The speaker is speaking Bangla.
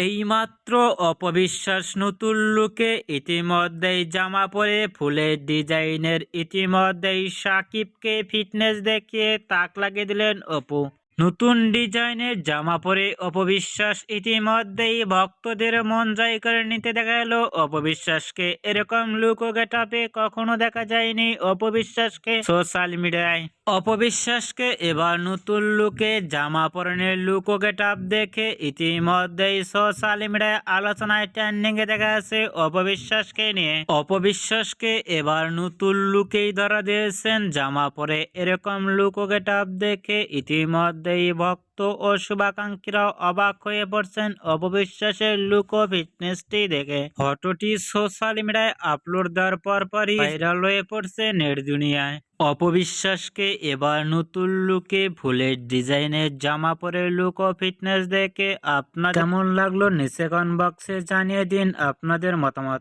এইমাত্র অপবিশ্বাস নতুন লুকে ইতিমধ্যেই জামা পরে, ফুলের ডিজাইনের ইতিমধ্যেই সাকিবকে ফিটনেস দেখিয়ে তাক লাগিয়ে দিলেন অপু। নতুন ডিজাইনের জামা পরে অপবিশ্বাস ইতিমধ্যেই ভক্তদের মন জয় করে নিতে দেখা গেল। অপবিশ্বাসকে এরকম লুক গেটাপে কখনো দেখা যায়নি অপবিশ্বাসকে সোশ্যাল মিডিয়ায় অপবিশ্বাসকে এবার নতুন লুকে জামা পরনের লুক গেটাপ দেখে ইতিমধ্যেই সোশ্যাল মিডিয়ায় আলোচনায় ট্রেন্ডিং এ দেখা যাচ্ছে অপবিশ্বাসকে নিয়ে। অপবিশ্বাসকে এবার নতুন লুকেই ধরা দিয়েছেন জামা পরে এরকম লুক গেটাপ দেখে ইতিমধ্যেই ভক্ত ও শুভাকাঙ্ক্ষীরাও অবাক হয়ে পড়ছেন অপবিশ্বাসের লুক ও ফিটনেসটি দেখে। ফটোটি সোশ্যাল মিডিয়ায় আপলোড দেওয়ার পরপরই ভাইরাল হয়ে পড়ছে নেট দুনিয়ায়। অপবিশ্বাসকে এবার নতুন লুকে ফুলের ডিজাইনের জামা পরে লুক ও ফিটনেস দেখে আপনার কেমন লাগল নিচে কমেন্ট বক্সে জানিয়ে দিন আপনাদের মতামত।